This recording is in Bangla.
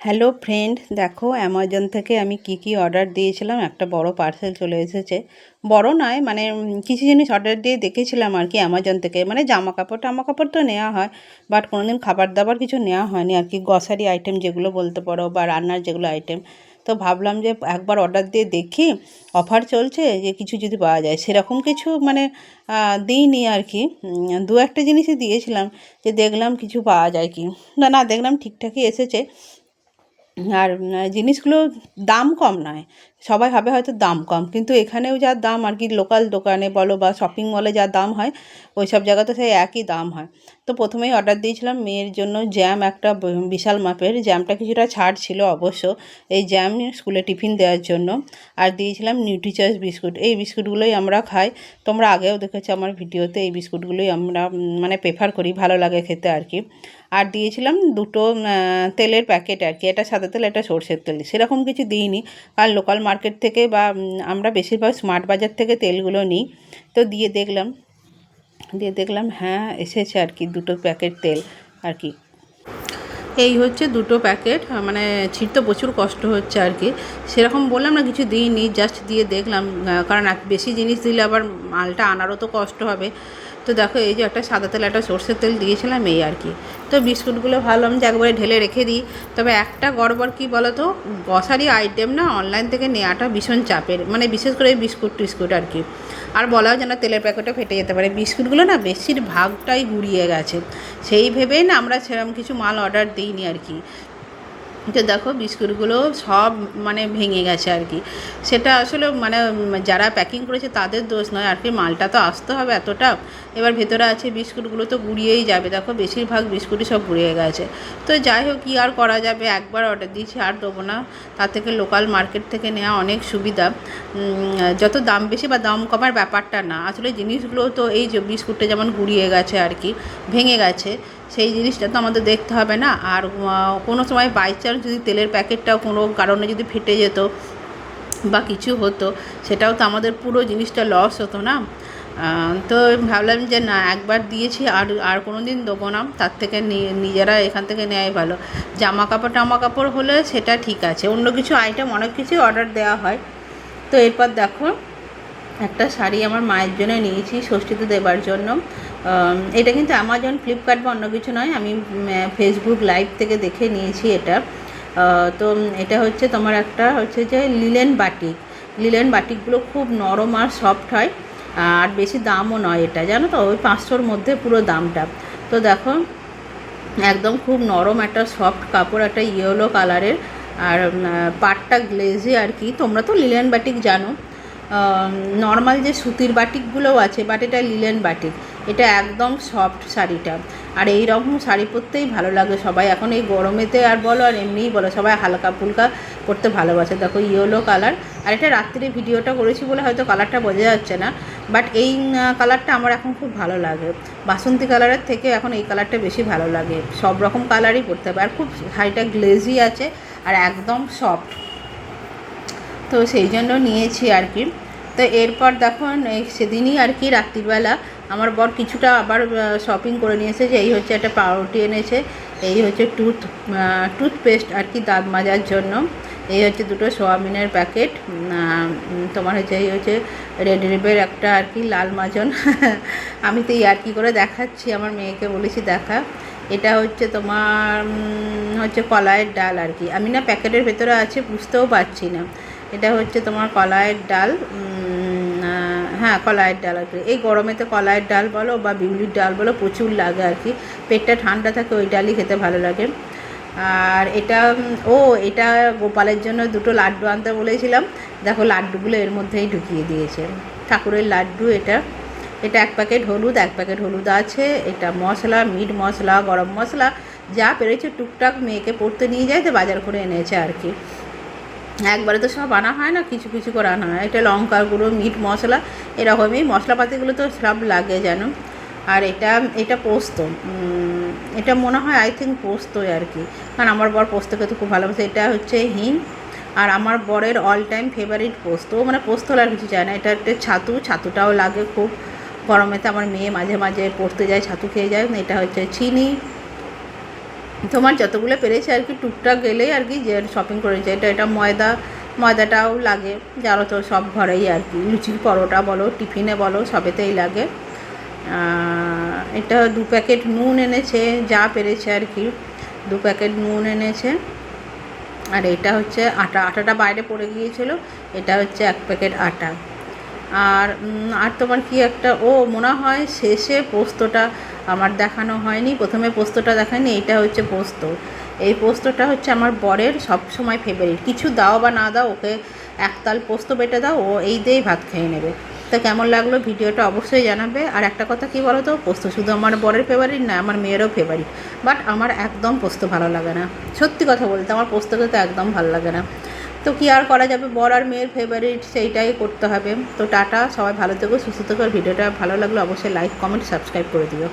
হ্যালো ফ্রেন্ড দেখো অ্যামাজন থেকে আমি কি কি অর্ডার দিয়েছিলাম, একটা বড় পার্সেল চলে এসেছে। বড় নয় মানে কিছু জিনিস অর্ডার দিয়ে দেখেছিলাম আর কি অ্যামাজন থেকে। মানে জামা কাপড় টামা কাপড় তো নেওয়া হয় বাট কোনোদিন খাবার দাবার কিছু নেওয়া হয়নি আর কি। গ্রসারি আইটেম যেগুলো বলতে পারো বা রান্নার যেগুলো আইটেম তো ভাবলাম যে একবার অর্ডার দিয়ে দেখি অফার চলছে যে কিছু যদি পাওয়া যায়। সেরকম কিছু মানে দিইনি আর কি। দু একটা জিনিসই দিয়েছিলাম যে দেখলাম কিছু পাওয়া যায় কি। না না, দেখলাম ঠিকঠাকই এসেছে। আর জিনিসগুলো দাম কম নয়। সবাই ভাবে হয়তো দাম কম, কিন্তু এখানেও যা দাম, আর কি লোকাল দোকানে বলো বা শপিং মলে যা দাম হয় ওই সব জায়গাতে সেই একই দাম হয়। তো প্রথমেই অর্ডার দিয়েছিলাম মেয়ের জন্য জ্যাম একটা বিশাল মাপের। জ্যামটা কিছুটা ছাড় ছিল অবশ্য এই জ্যাম স্কুলে টিফিন দেওয়ার জন্য। আর দিয়েছিলাম নিউট্রিচয়েস বিস্কুট। এই বিস্কুটগুলোই আমরা খাই। তোমরা আগেও দেখেছ আমার ভিডিওতে এই বিস্কুটগুলোই আমরা মানে প্রেফার করি, ভালো লাগে খেতে আর কি। আর দিয়েছিলাম দুটো তেলের প্যাকেট আর কি। এটা সাদা তেল এটা সর্ষের তেল। সেরকম কিছু দিইনি। কারণ লোকাল মার্কেট থেকে বা আমরা বেশিরভাগ স্মার্ট বাজার থেকে তেলগুলো নিই। তো দিয়ে দেখলাম দিয়ে দেখলাম হ্যাঁ এসেছে আর কি দুটো প্যাকেট তেল। আর কি। এই হচ্ছে দুটো প্যাকেট মানে ছিঁড়তে প্রচুর কষ্ট হচ্ছে আর কি। সেরকম বললাম না, কিছু দিইনি জাস্ট দিয়ে দেখলাম কারণ বেশি জিনিস দিলে আবার মালটা আনারও তো কষ্ট হবে। তো দেখো, এই যে একটা সাদা তেল একটা সর্ষের তেল দিয়েছিলাম, এই আর কি। তো বিস্কুটগুলো ভাবলাম যে একবারে ঢেলে রেখে দিই। তবে একটা গড়বড় কী বলো তো গ্রসারি আইটেম না অনলাইন থেকে নেওয়াটা ভীষণ চাপের। মানে বিশেষ করে এই বিস্কুট টিস্কুট আর কি। আর বলাও যেন তেলের প্যাকেটও ফেটে যেতে পারে। বিস্কুটগুলো না বেশিরভাগটাই গুড়িয়ে গেছে। সেই ভেবেই না আমরা সেরকম কিছু মাল অর্ডার দিইনি আর কি। তো দেখো বিস্কুটগুলো সব মানে ভেঙে গেছে আর কি। সেটা আসলে মানে যারা প্যাকিং করেছে তাদের দোষ নয়, আর কি মালটা তো আসতে হবে এতটা। এবার ভেতরে আছে বিস্কুটগুলো তো গুড়িয়েই যাবে। দেখো বেশিরভাগ বিস্কুটই সব গুড়িয়ে গেছে। তো যাই হোক, কী আর করা যাবে? একবার অর্ডার দিয়েছি, আর দেবো না। তার থেকে লোকাল মার্কেট থেকে নেওয়া অনেক সুবিধা। যত দাম বেশি বা দাম কমার ব্যাপারটা না, আসলে জিনিসগুলো তো এই যে বিস্কুটটা যেমন গুড়িয়ে গেছে আর কি, ভেঙে গেছে সেই জিনিসটা তো আমাদের দেখতে হবে না। আর কোনো সময় বাই চান্স যদি তেলের প্যাকেটটাও কোনো কারণে যদি ফেটে যেত বা কিছু হতো, সেটাও তো আমাদের পুরো জিনিসটা লস হতো না। তো ভাবলাম যে না, একবার দিয়েছি আর আর কোনো দিন দেবো না। তার থেকে নিজেরা এখান থেকে নেওয়াই ভালো। জামা কাপড় টামা কাপড় হলে সেটা ঠিক আছে। অন্য কিছু আইটেম অনেক কিছুই অর্ডার দেওয়া হয়। তো এরপর দেখো একটা শাড়ি আমার মায়ের জন্য নিয়েছি ষষ্ঠীতে দেবার জন্য। এটা কিন্তু অ্যামাজন ফ্লিপকার্ট বা অন্য কিছু নয়, আমি ফেসবুক লাইভ থেকে দেখে নিয়েছি এটা। তো এটা হচ্ছে তোমার একটা হচ্ছে যে লিলেন বাটিক। লিলেন বাটিকগুলো খুব নরম আর সফট হয়, আর বেশি দামও নয় এটা, জানো তো? ওই পাঁচশোর মধ্যে পুরো দামটা। তো দেখো, একদম খুব নরম একটা সফট কাপড়, একটা ইয়েলো কালারের, আর পাটটা গ্লেজি আর কি। তোমরা তো লিলেন বাটিক জানো। নর্মাল যে সুতির বাটিকগুলোও আছে বাট এটা লিলেন বাটিক এটা একদম সফট শাড়িটা। আর এই রকম শাড়ি পরতেই ভালো লাগে সবাই। এখন এই গরমেতে আর বলো, আর এমনিই বলো, সবাই হালকা ফুলকা পরতে ভালোবাসে। দেখো ইয়েলো কালার আর এটা রাত্রিরে ভিডিওটা করেছি বলে হয়তো কালারটা বোঝা যাচ্ছে না বাট এই কালারটা আমার এখন খুব ভালো লাগে। বাসন্তী কালারের থেকে এখন এই কালারটা বেশি ভালো লাগে। সব রকম কালারই পরতে হবে। আর খুব শাড়িটা গ্লেজি আছে, আর একদম সফট তো সেই জন্য নিয়েছি আর কি। তো এরপর দেখো সেদিনই আর কি রাত্রিবেলা আমার বর কিছুটা আবার শপিং করে নিয়ে এসেছে। এই হচ্ছে একটা পাউরুটি এনেছে। এই হচ্ছে টুথ টুথপেস্ট আর কি দাঁত মাজার জন্য। এই হচ্ছে দুটো সোয়াবিনের প্যাকেট তোমার হচ্ছে এই হচ্ছে রেড রিবের একটা আর কি লাল মাজন। আমি তো আর কি করে দেখাচ্ছি, আমার মেয়েকে বলেছি দেখা। এটা হচ্ছে তোমার হচ্ছে কলাইয়ের ডাল আর কি। আমি না প্যাকেটের ভেতরে আছে, বুঝতেও পারছি না। এটা হচ্ছে তোমার কলাইয়ের ডাল হ্যাঁ কলাইয়ের ডাল আর কি। এই গরমেতে কলাইয়ের ডাল বলো বা বিউলির ডাল বলো প্রচুর লাগে আর কি। পেটটা ঠান্ডা থাকে, ওই ডালই খেতে ভালো লাগে। আর এটা, ও, এটা গোপালের জন্য দুটো লাড্ডু আনতে বলেছিলাম। দেখো, লাড্ডুগুলো এর মধ্যেই ঢুকিয়ে দিয়েছে। ঠাকুরের লাড্ডু এটা। এটা এক প্যাকেট হলুদ, এক প্যাকেট হলুদ আছে। এটা মশলা, মিট মশলা, গরম মশলা, যা পেরেছে টুকটাক মেয়েকে পড়তে নিয়ে যায়, তো বাজার করে এনেছে আর কি। একবারে তো সব আনা হয় না, কিছু কিছু করে আনা হয়। এটা লঙ্কার গুঁড়ো, মিট মশলা, এরকমই। মশলাপাতিগুলো তো সব লাগে যেন। আর এটা এটা পোস্ত। এটা মনে হয় আই থিঙ্ক পোস্তই আর কি। কারণ আমার বর পোস্ত খেতে খুব ভালোবাসে। এটা হচ্ছে হিং। আর আমার বরের অল টাইম ফেভারিট পোস্ত মানে পোস্ত আর কিছু চায় না। এটা একটা ছাতু। ছাতুটাও লাগে খুব। গরমেতে আমার মেয়ে মাঝে মাঝে পড়তে যায়, ছাতু খেয়ে যায়। এটা হচ্ছে চিনি। তোমার যতগুলো পেরেছে আর কি, টুকটাক গেলেই আর কি যে শপিং করেছে এটা এটা ময়দা, ময়দাটাও লাগে জানো তো সব ঘরেই আর কি। লুচির পরোটা বলো, টিফিনে বলো, সবেতেই লাগে। এটা দু প্যাকেট নুন এনেছে, যা পেরেছে আর কি। দু প্যাকেট নুন এনেছে। আর এটা হচ্ছে আটা। আটাটা বাইরে পড়ে গিয়েছিল, এটা হচ্ছে এক প্যাকেট আটা। আর আর তোমার কি একটা, ও মনে হয় শেষে পোস্তটা আমার দেখানো হয়নি, প্রথমে পোস্তটা দেখায়নি, এইটা হচ্ছে পোস্ত। এই পোস্তটা হচ্ছে আমার বরের সব সময় ফেভারিট কিছু দাও বা না দাও, ওকে একতাল পোস্ত বেটে দাও, ও এই দিয়েই ভাত খেয়ে নেবে। তা কেমন লাগল ভিডিওটা অবশ্যই জানাবে। আর একটা কথা কি বলো তো পোস্ত শুধু আমার বরের ফেভারিট না, আমার মেয়েরও ফেভারিট বাট আমার একদম পোস্ত ভালো লাগে না। সত্যি কথা বলতে, আমার পোস্ত খেতে একদম ভালো লাগে না। তো কি আর করা যাবে? বর আর মেয়ের ফেভারিট সেইটাই করতে হবে। তো টাটা, সবাই ভালো থেকো, সুস্থ থেকো। ভিডিওটা ভালো লাগলে অবশ্যই লাইক কমেন্ট সাবস্ক্রাইব করে দিও।